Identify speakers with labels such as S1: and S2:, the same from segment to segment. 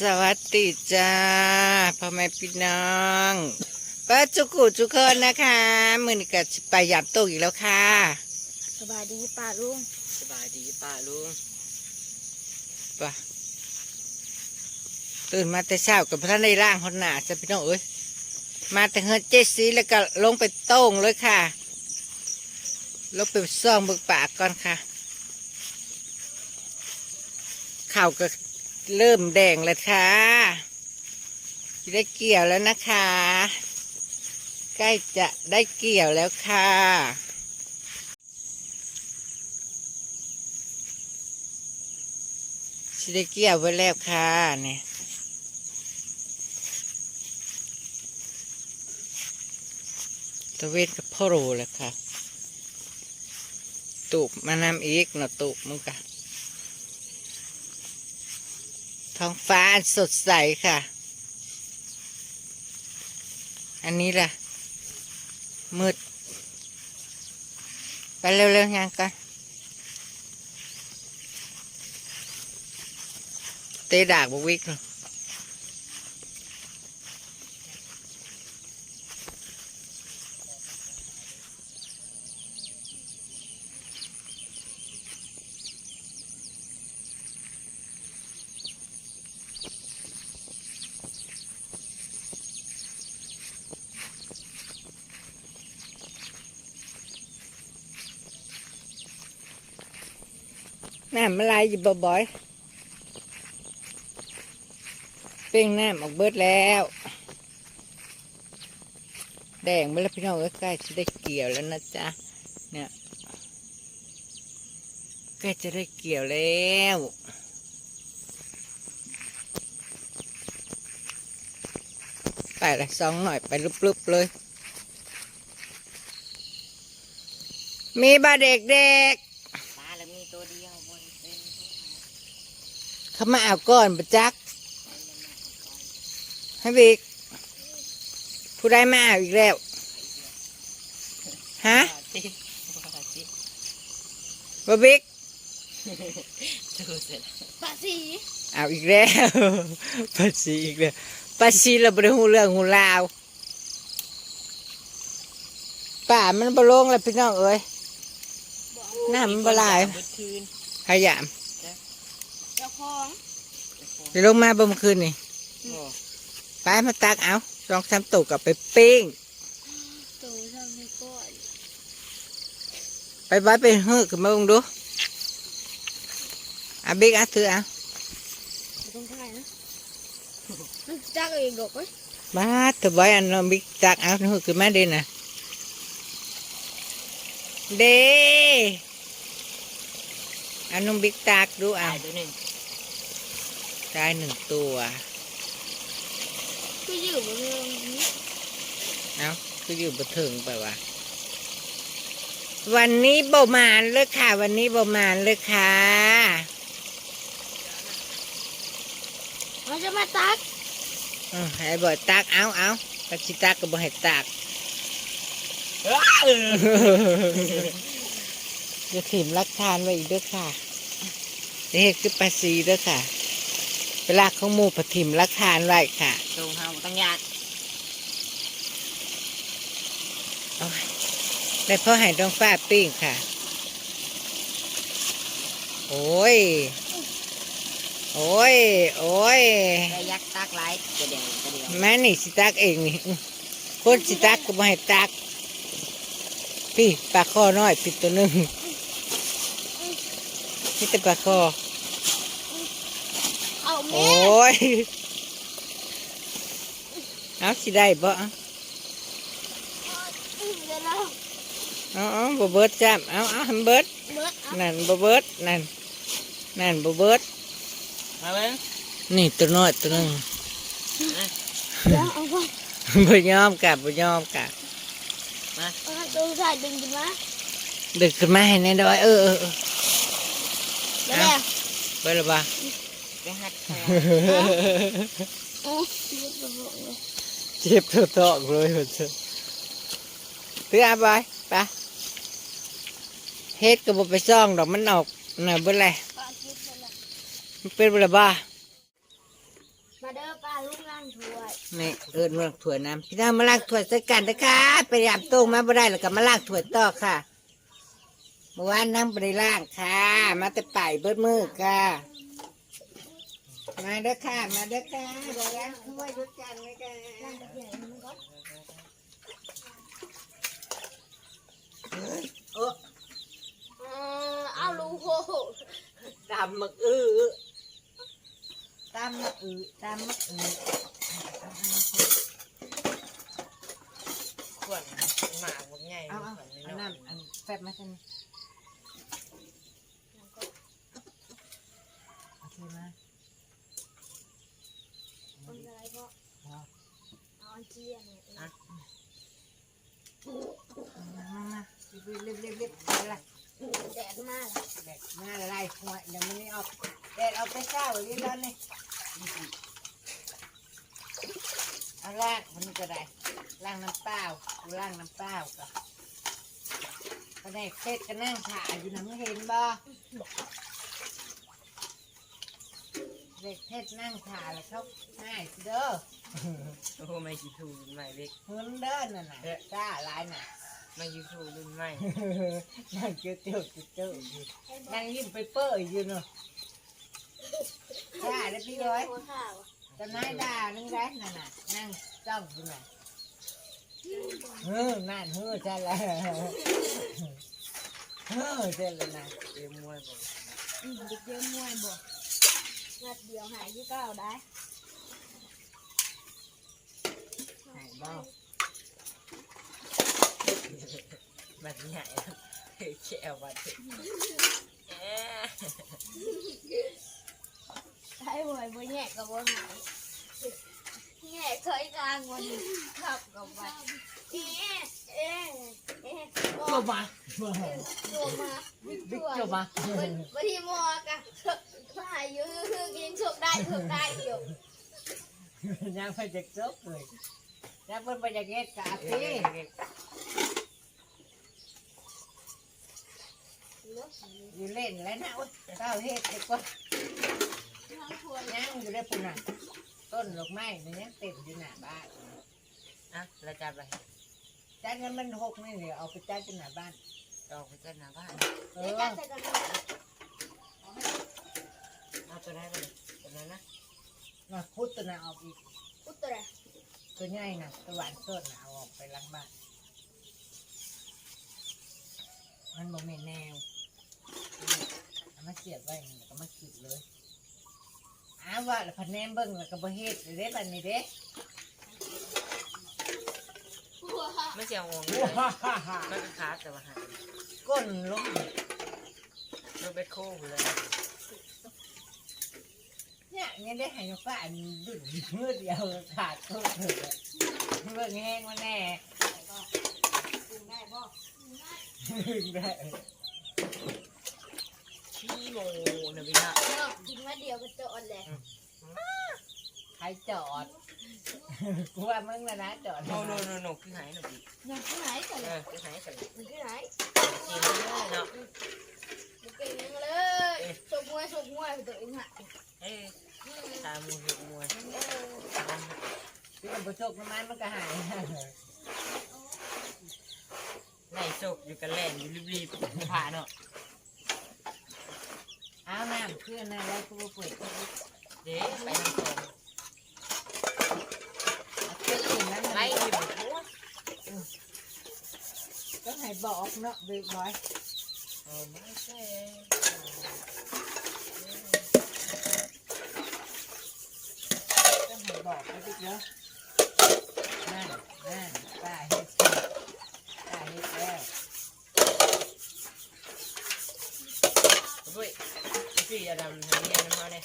S1: สวัสดีจ้าพ่อแม่พี่น้องป้าจุกุจุกคนนะคะมือนี้ก็สิไปยับโตกอีกแล้วค่ะ
S2: สบายดีป่าลุง
S3: สบายดีป้าลุง
S1: ไป่ะตื่นมาแต่เช้ากับพระในร่างคนหนาจะพี่น้องเอ้ยมาแต่เฮือนเจสีแล้วก็ลงไปโต้งเลยค่ะลงไปซ่องเบิกปากก่อนค่ะข่าวก็ เริ่มแดงแล้วค่ะได้เกี่ยวแล้วนะคะ ใกล้จะได้เกี่ยวแล้วค่ะสิได้เกี่ยวไว้แล้วค่ะเนี่ยตะเวนกับพ่อโรแล้วค่ะ ตูบมานำอีกเนาะตูบมึงกะ ท้องฟ้าอันสดใสค่ะ อันนี้ล่ะ มืด ไปเร็วๆยังกันเตะดากบวิกเนาะ น้ำอะไรอยู่บ่อยๆเป้งน้ำออกเบิดแล้ว แดงไปแล้วพี่น้องใกล้จะได้เกี่ยวแล้วนะจ๊ะ เนี่ยใกล้จะได้เกี่ยวแล้วไปละสองหน่อยไปลุบๆเลย มีบาเด็กเด็ก
S3: ปลาแล้วมีตัวเดียวบนเป็น
S1: ๆ เขามาเอาก่อนประจักให้บิ๊กผู้ได้มาเอาอีกแล้ว ฮะ
S3: ปลา
S1: บาบิ๊ก
S3: ดูเสร็จ
S2: ป่าสี
S1: เอาอีกแล้วปาชีอีกแล้วปาชีเราบริหูเรื่องหูราวป่ามันบลงแล้วพี่น้องเอ้ยน้ำมันบหลาย
S3: เบิดคืน
S1: พยาม
S2: ของ
S1: ไปลงมาบ่เมื่อคืนนี่
S3: โอ้
S1: ไปมาตักเอาลองทำตุกกับไปปิ้ง
S2: ตัวทำให้ก่อน
S1: ไปไว้ไปเฮือกขึ้นมาลงดูอาบิ๊กอะถือเอา
S2: ต้องถ่ายนะมันจักเองดอกเว้ย
S1: มาถือไว้อันน้องบิ๊กตักเอาเฮือกขึ้นมาเด่นนะเด้อันน้องบิ๊กตักดูเอา
S3: ตายตัวหนึ่ง
S1: ได้หนึ่งตัว
S2: ก็อยู่บนเรื่องนี้
S1: เอาคืออยู่บนถึงไปว่าวันนี้บ่มานเลยค่ะ วันนี้บ่มานเลยค่ะ
S2: เราจะมาตัก
S1: อืมให้บ่ตักเอาเอาตะชิตักก็บ่ให้ตัก
S3: เออ
S1: จะถิ่มรักทานไว้อีกเด้วยค่ะจะเฮ็ดคือปลาซีเด้วยค่ะ เวลาของหมูปถิ่มรักทานไว้ค่ะ
S3: ตรงเฮาต้องยาก
S1: โอ้ยได้พ่อให้ดองฟ้าปิ้งค่ะ โอ้ย โอ้ย โอ้ย
S3: ได้ยักษ์ตักหลายตัวเดียวตัวเดียว
S1: แม่นี่สิตักเองนี่อื้อคนสิตักก็บ่ให้ตัก พี่ปลาคอน้อยผิดตัวหนึ่งนี่แต่ปลาคอ
S2: เอา
S1: โอ
S2: แม่้
S1: ยเอาสิได้บ่เอา
S2: เดี๋ยวเรา
S1: เอาเอาบ่เบิดจ้ามเอาเอาให้มันเบิด
S2: เบิดเอา
S1: นั่นบ่เบิดนั่นนั่นบ่เบิด
S3: มาเบิ้ง
S1: นี่ตัวน้อยตัวหนึง
S2: เดี๋ยวเอาไป
S1: บ่ยอมกลับบ่ยอมกลับ
S2: เอาตัวถ่ายดึงขึ้นมา
S1: ดึกขึ้นมาให้แน่ดอยเออเออเออ
S2: เดี๋ยวแหละ
S1: เบิดและบ่
S3: ไปหัดคอ
S2: โอ้ชีวิตระเจ็
S1: บตัวตอกเลยว่าซั่นถือเอาไปไปเฮ็ดก็บ่ไปซ่องดอกมันออกน่ะเบิดแหละ
S2: ปลาคิดไปละ
S1: มันเป็นเวลาบ้า
S2: ลูกงานถ้วย
S1: นี่เอิญมาล้างถ้วยน้ำพี่น้องมาล้างถ้วยใส่กันนะคะไปยามโต้งมาบ่ได้แล้วก็มาล้างถ้วยต่อค่ะเมื่อวานน้ำไปได้ล้างค่ะ มาแต่ป่ายเบิดมือค่ะ มาเด้อค่ะ มาเด้อค่ะเดี๋ยวล้างถ้วยด้วยกันเลยค่ะ
S2: งานตะเกียบมันก็
S1: โอ้
S2: เออเอาลูกโห
S1: ตำมักอื้อตำมักอื้อตำมักอื้อ
S3: ขวดหมากบางใหญ่
S1: เอาเอา
S3: ขวด
S1: เอา
S3: น้อย
S1: น้ำอันแฟบมาใช่ไหมเอาใช่ไหม
S2: นอะไรก็
S1: เอา
S2: เอาอันเจียเนี่ย
S1: มามามาเรียบเรียบเรียบเรียบอะไร
S2: แดดมาก
S1: แดดมาอะไรหัวยังไม่ได้ออกแดดเอาไปเช้าเรียบร้อยนี่เอาล่างมันก็ได้ล่างน้ำเปล่าล่างน้ำเปล่าก็ก็ได้เทศก็นั่งถ่ายอยู่นะไม่เห็นบ่เด็กเทศนั่งถ่ายแล้วเขาง่ายสิเด้อ
S3: โอ้ไม่กี่ทูรุ่นใหม่เล็ก
S1: เฮินเดินน่ะนะกล้าหลายน่ะ
S3: ไม่กี่ทูรุ่นใหม่
S1: นั่งเจ้าเจ้าเจ้าอยู่นั่งยิ้มไปเปื่อยอยู่เนาะกล้าแล้วพี่ร้อย
S2: โคข้าว
S1: จะนายด่านึงได้น่ะน่ะนั่งจ้องอยู่น่ะเฮ้อนั่นเฮ้อใช่แล้วเฮ้อใช่แล้วนะ
S3: เอ็มมวยบอก
S2: อืมเด็กเยี่ยมมวยบอกงัดเดียวหายที่เก้าได้า
S1: บ้า
S3: มันใหญ่เฮ้ยแค่วัดเอ๊ะ
S2: ใช่หวยบ่แยกกับบ่หายแยกเคยกลางวันขับกับวันเอ๊ะเอ๊ะเอ๊ะ
S1: ตัวมา
S2: ตัวมา
S1: บิ๊กตัวมา
S2: ที่มอกะก็หายอยู่คือกินสุกได้สุกได้อยู่
S1: ยังไปจะจบเลย ยังเป็นไปจะเก็ตกา
S3: เอ๊
S1: ตีะอยู่เล่นแล้วนะอุ๊ยเต้าเฮ็ดดีกว่า
S2: ทั้งทัวร์
S1: ยังอยู่ได้ปุ่นน่ะต้นดอกไม้มันยังเต็มอยู่หน้าบ้าน
S3: อะแล้วจัดไป
S1: จัดงั้นมันหกนี่เดี๋ยวเอาไปจัดที่หน้าบ้าน
S3: ออกไปจัดหน้าบ้าน
S1: เออ
S3: เอาตัวนั้นไปเลยตัวนั้นนะ
S1: มาพุทธนะเอาอีก
S2: อุตระ
S1: ตัวใหญ่น่ะตะวันต้นน่ะเอาออกไปหล้างบ้านมันบ่แม่นแนวเอามาเสียบไว้นี่แล้วก็มาขีดเลยอ้าวว่าแล้วพันแนมเบิ่งแล้วก็บ่เฮ็ดเด้บัดนี้เด้
S3: ไม่เสียงงงเลย
S1: ว้าฮ่าฮ่า
S3: มันก็ขาดแต่ว่าหาย
S1: ก้นลง
S3: รถเบคโค้เลย
S1: เนี่ยเนี่ยได้ใหายฟ้าอันดุดมือเดียวขาดตัวเลยเบิ่งแห้งมาแน่
S2: กินได้บ่
S1: ได้
S3: ชี้โมนะพี่ฮะ
S2: เนาะกินมาเดียวก็จอดแหละ
S1: ใครจอดกูว่ามึงนะนะจอด
S3: โนโนโนโนคือหายหน่อยดิ
S2: ยังที่ไหนกัน
S3: เออคือหายกัน
S2: มันที่ไหน
S3: จริงเลยเนาะ
S2: มันเก่งเลยสมวยสมวยตัวเองฮะ
S3: เอ้ย ตามมือมวย
S1: ที่มันประชกน้ำมันมันก็หาย
S3: ไล่โศกอยู่กันแล่นอยู่รีบๆผ่าเนาะ
S1: เอาน้ำเพื่อนนะแล้วกูเปิด
S3: เดี๋ยวไปทางตรง
S1: เอาเพื่อนอื่นนั้น
S3: ไล่
S1: ไล่
S3: อยู่แบบโอ้
S1: ก็ให้บอกเนาะเบิกร้อย
S3: โอ้ไม่ใช่
S1: ให้บอกไปดิเยอะนั่นนั่นป้าเฮ็ดป้าเฮ็ดแล้ว
S3: ด้วยพี่จะดำทำเนียนน้ำเขาเนี่ย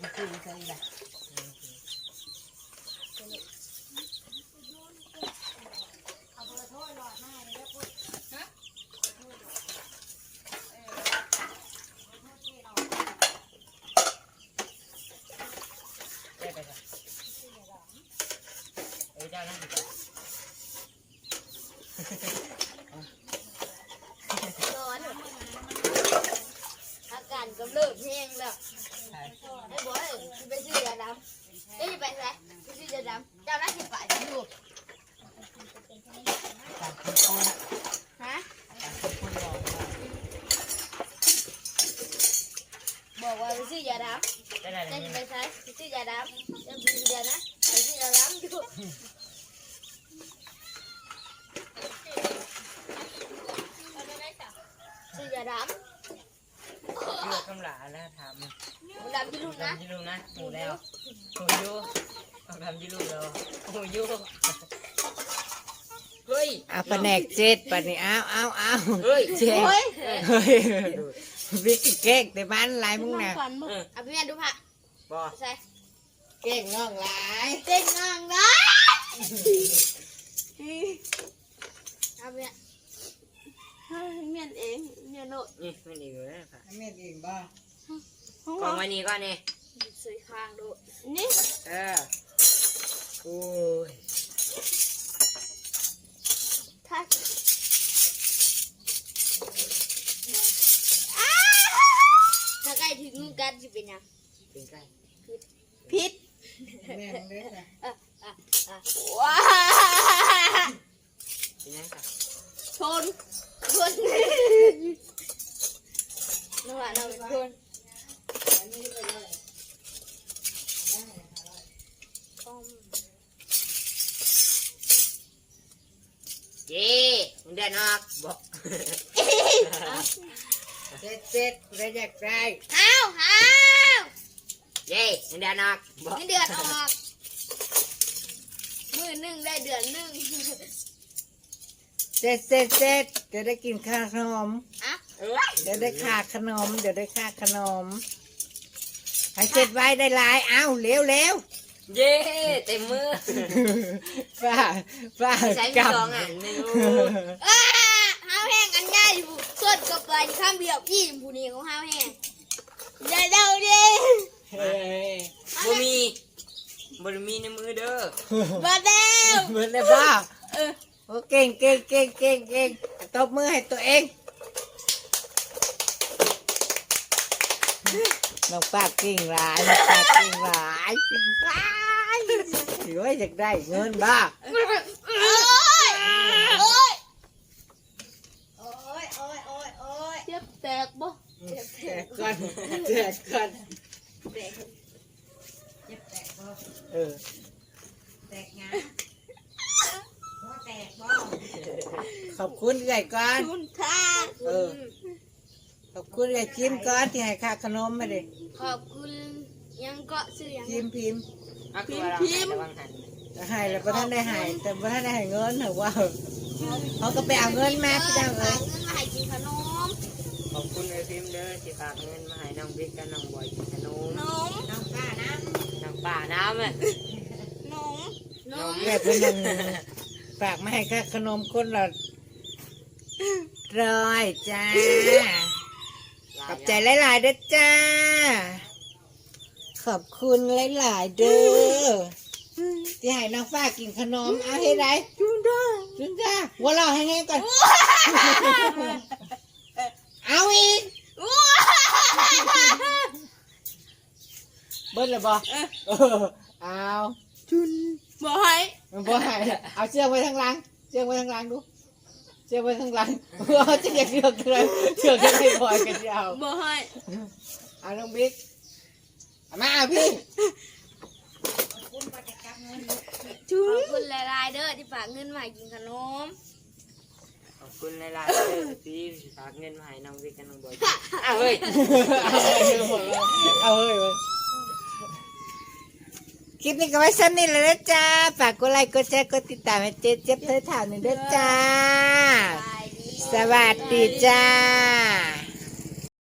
S1: มันคือใช่ไหม
S2: เอาเบอร์โทรหลอดมาเลยแล้วพูด
S3: ได้ไปค่ะเออเจ้านั่งดีกว่า
S2: ร้อนำเริบแห้งแล้วไอ้บอยไปซื้อยาดำเอ้ยไปไหนไปซื้อยาดำเจ้าหน้าที่ฝ่ายตำรวจ
S3: จากคนโกง
S2: ฮะ
S3: จากคนหลอก
S2: บอกว่าไปซื้อยาดำ
S3: ได้ได้
S2: เจ้า
S3: นี่
S2: จะไปไหนไปซื้อยาดำเจ้าไปเดียวนะไปซื้อยาดำอยู่ซื้อยาดำ
S3: เลือกกำลาแล้วทำ
S2: ดำที่ลูกนะ
S3: ทำที่ลูกนะหมูแล้วหมูยูทำที่ลูกเราหมูยูเฮ้ย
S1: อาแผนกเจ็ดปะนี่เอาเอาเอา
S3: เฮ้ย
S1: เจ็ด
S2: โอ้ย
S1: เฮ้ยวิกเก๊กแต่บ้านหลายมึงน่ะ
S3: ออ
S2: เอาพี่แม่ดูผัก
S3: บอ
S2: ใส่
S1: เก๊กน้องหลาย
S2: เต้นงางนะเอาพี่แม่เมียนเองเมียนโนด
S3: นี่มันอี กแล้วค่ะ
S1: แม่ดีบ่
S3: กองไว้นี่ก่อนนี่
S2: สวยข้างโดดนี่
S3: เออโอ้ย
S2: ถ้าถ้าใกล้ถึงมือกันจะเป็นยัง
S3: เป็นไก่
S2: พิษ
S1: แม่เล็กอะ
S2: อะอะอะว้า
S3: เป็นยังค่ะ
S2: ชนชนนึกว่าเราเป็นชน
S3: เย่มึงเดินออกบอก
S1: เจ็ดเจ็ดได้อยากได้
S2: อ้าวอ้าว
S3: เย่มึงเดินออกบอก
S2: เงินเดือนออกมือหนึ่งได้เดือนหนึ่ง
S1: เจ็ดเจ็ดเจ็ดจะได้กินค่าขนม
S2: อะ
S3: เอ้ย
S1: เดี๋ยวได้ค่าขนม เดี๋ยวได้ค่าขนมให้เจ็ดไว้ได้หลายเอ้าเร็วเร็ว
S3: เย่เต็มมือ
S1: ป้าป้า
S3: ใช้มี
S1: กำ
S3: สองอันหนึ่ง
S2: อ้าห้าวแห้งอันใหญ่อยู่ส่วนกับไปข้ามเบียบพี่ผู้นี้ของห้าวแห้ง ใหญ่เด้าดิ
S1: เฮ้ย
S3: บ่มีบ่ได้มีในมือเด้อ
S2: มาเด้ว
S1: เหมือนเลยป้าโอ้เก่งเก่งเก่งเก่งเก่งตบมือให้ตัวเองน้องป้าเก่งหลายน้องป้าเก่งหลายว้ายถือว่าอยากได้เงินบ้า
S2: โอ้ยโอ้ย
S1: โอ้ยโอ้ยโอ้ยโอ้ย
S2: เจ็บแตกบ่
S1: แจกก่อนแจกก่อนเออแตกงาแตกบ่ขอบคุณใหญ่ก่อน
S2: คุณค่ะ
S1: เออ ขอบคุณใหญ่พิมพ์ก่อนที่ให้ค่าขนมมาดิ
S2: ขอบคุณยังเกาะซื้อยัง
S1: พิมพ์พิมพ์
S3: เอาคือว่าเราให้ระวังหัน
S1: จะให้แล้วก็ท่านได้ให้แต่บ่ท่านได้ให้เงินเหรอว่าเขาก็ไปเอาเงินมาพี่เจ้าเอ้ย
S2: เงินมาให้กินขนม
S3: ข อบคุณไอ้พิมพ์เด้อที่ฝากเงินมาให้น้องบิ๊กกับน้องบอยกินขนม
S2: นม
S1: น้องป้านะ
S3: น้องป่าน้ำอะ
S2: นมนม
S1: แม่เพื่อนนั่นฝากมาให้ค่าขนมคนละร้อยจ้าขอบใจหลายๆเด้อจ้า ขอบคุณหลายๆเด้อที่ให้น้องฟ้ากินขนมเอาให้ไรจุนด้าจุนด้าวัวเราให้แห้งก่อน เอาอีกเบิ้ลเลยบอเออเอา
S2: จุนบ่ให้
S1: มันบ่ให้เอาเชือกไว้ทางหลังเชือกไว้ทางหลังดูเชือกไว้ทางหลังเอาจะเชือกเชือกเลยเชือกจะไม่พอกันยาว
S2: บ่ให้
S1: เอาน้องบิ๊กเอามาเอาพี่
S2: จุนขอบคุณหลายๆเด้อที่ฝากเงินมาให้กินขนม
S3: ขอบ คุณหลายๆเด้อที่ฝากเงินมาให้น้องบิ๊กกับน้องบอยกินอ้าวเฮ้ย
S1: เอาเฮ้ยเว้ยคลิปนี้ก็ไว้สั้นนี่เลยนะจ้าฝากกดไลค์กดแชร์กดติดตามให้เจ๊เจ็บเธอถามหนึ่งด้วยจ้า
S2: บายดี
S1: สวัสดีจ้า